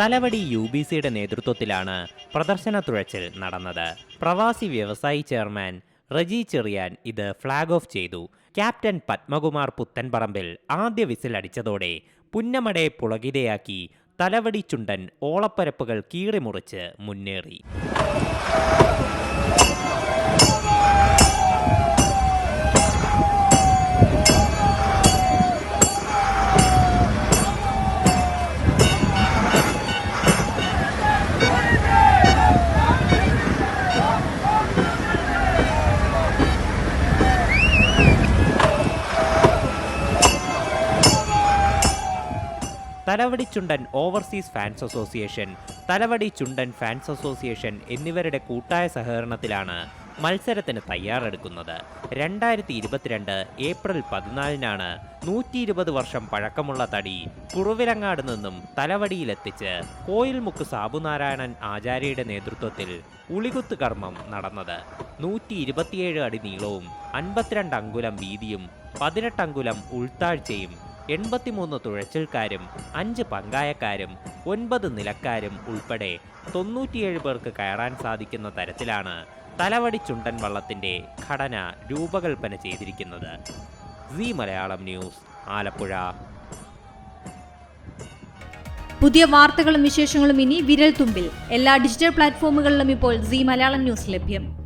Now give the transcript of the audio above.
Thalavady U B സിയുടെ നേതൃത്വത്തിലാണ് പ്രദർശന തുഴച്ചിൽ നടന്നത്. പ്രവാസി വ്യവസായി ചെയർമാൻ റജി ചെറിയാൻ ഇത് ഫ്ളാഗ് ഓഫ് ചെയ്തു. ക്യാപ്റ്റൻ പത്മകുമാർ പുത്തൻപറമ്പിൽ ആദ്യ വിസിൽ അടിച്ചതോടെ പുന്നമടയെ പുളകിതയാക്കി തലവടി ചുണ്ടൻ ഓളപ്പരപ്പുകൾ കീറിമുറിച്ച് മുന്നേറി. Thalavady chundan overseas fans association Thalavady chundan fans association എന്നിവരുടെ കൂട്ടായ സഹകരണത്തിലാണ് മത്സരത്തിന് തയ്യാറെടുക്കുന്നത്. രണ്ടായിരത്തി ഇരുപത്തിരണ്ട് ഏപ്രിൽ പതിനാലിനാണ് നൂറ്റി ഇരുപത് വർഷം പഴക്കമുള്ള തടി കുറുവിലങ്ങാട് നിന്നും തലവടിയിലെത്തിച്ച് കോയിൽമുക്ക് സാബുനാരായണൻ ആചാര്യയുടെ നേതൃത്വത്തിൽ ഉളികുത്ത് കർമ്മം നടന്നത്. നൂറ്റി ഇരുപത്തിയേഴ് അടി നീളവും അൻപത്തിരണ്ട് അങ്കുലം വീതിയും പതിനെട്ട് അങ്കുലം ഉൾത്താഴ്ചയും എൺപത്തിമൂന്ന് തുഴച്ചിൽക്കാരും അഞ്ച് പങ്കായക്കാരും ഒൻപത് നിലക്കാരും ഉൾപ്പെടെ തൊണ്ണൂറ്റിയേഴ് പേർക്ക് കയറാൻ സാധിക്കുന്ന തരത്തിലാണ് തലവടി ചുണ്ടൻ വള്ളത്തിന്റെ ഘടന രൂപകൽപ്പന ചെയ്തിരിക്കുന്നത്. C Malayalam news Alappuzha. പുതിയ വാർത്തകളും വിശേഷങ്ങളും ഇനി വിരൽ തുമ്പിൽ എല്ലാ ഡിജിറ്റൽ പ്ലാറ്റ്ഫോമുകളിലും ഇപ്പോൾ സി മലയാളം ന്യൂസ് ലഭ്യം.